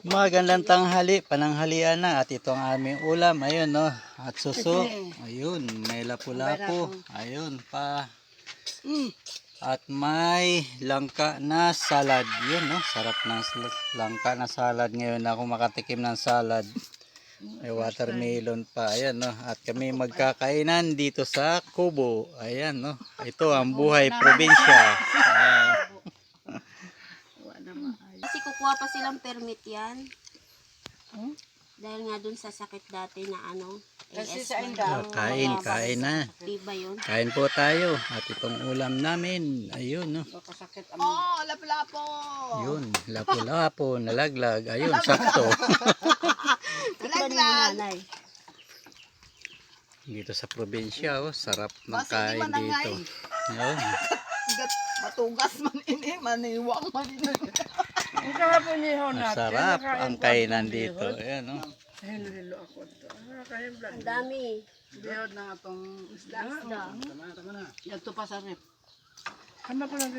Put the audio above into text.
Magandang tanghali, pananghalian na at ito ang aming ulam. Ayun no, at suso. Ayun, may lapu-lapu. Ayun pa. At may langka na salad. Yun no, sarap ng langka na salad. Ngayon ako makatikim ng salad. May watermelon pa. Ayan no, at kami magkakainan dito sa Kubo. Ayan no, ito ang buhay probinsya. Ayan. Kasi kukuha pa silang permit yan. Dahil nga dun sa sakit dati na ano. Kasi AS sa inda. Ah, kain, kain na. Di ba yun? Kain po tayo. At itong ulam namin, ayun, no. Nakasakit ang... Oh, lapu-lapo. Yun, lapo-lapo, nalaglag. Ayun, sakto. Nanay. dito sa probinsya, oh, sarap ng Basta di kain dito. Yun. Matugas man ini, maniwang man ini. Masarap ang kainan dito. Ayan, oh. Ako. Ah, kaya vlog. Ang dami. Bihod na atong isda. Yan to pa sa rep. Kama ko lang